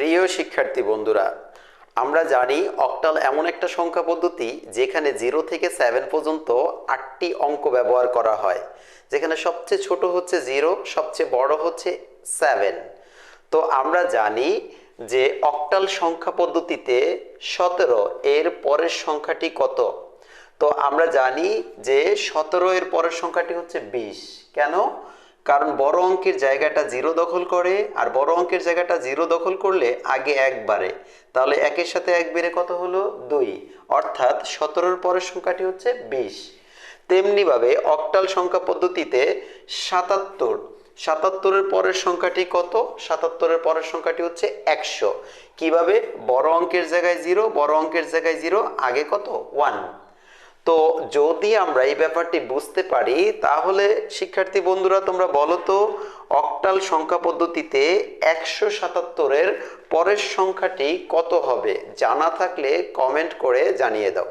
প্রিয় শিক্ষার্থী বন্ধুরা, আমরা জানি অক্টাল এমন একটা সংখ্যা পদ্ধতি যেখানে জিরো থেকে সেভেন পর্যন্ত আটটি অঙ্ক ব্যবহার করা হয়, যেখানে সবচেয়ে ছোট হচ্ছে জিরো সবচেয়ে বড় হচ্ছে সেভেন তো আমরা জানি যে অক্টাল সংখ্যা পদ্ধতিতে সতেরো এর পরের সংখ্যাটি কত? তো আমরা জানি যে সতেরো এর পরের সংখ্যাটি হচ্ছে বিশ। কেন? কারণ বড় অঙ্কের জায়গাটা জিরো দখল করে, আর বড় অঙ্কের জায়গাটা জিরো দখল করলে আগে একবারে তাহলে একের সাথে এক বেড়ে কত হলো? দুই। অর্থাৎ সতেরোর পরের সংখ্যাটি হচ্ছে বিশ। তেমনিভাবে অক্টাল সংখ্যা পদ্ধতিতে সাতাত্তর। সাতাত্তরের পরের সংখ্যাটি কত? সাতাত্তরের পরের সংখ্যাটি হচ্ছে একশো। কীভাবে? বড় অঙ্কের জায়গায় জিরো, বড় অঙ্কের জায়গায় জিরো, আগে কত? ওয়ান। তো যদি আমরা এই ব্যাপারটি বুঝতে পারি, তাহলে শিক্ষার্থী বন্ধুরা, তোমরা বলো তো, অক্টাল সংখ্যা পদ্ধতিতে একশো সাতাত্তরের পরের সংখ্যাটি কত হবে? জানা থাকলে কমেন্ট করে জানিয়ে দাও।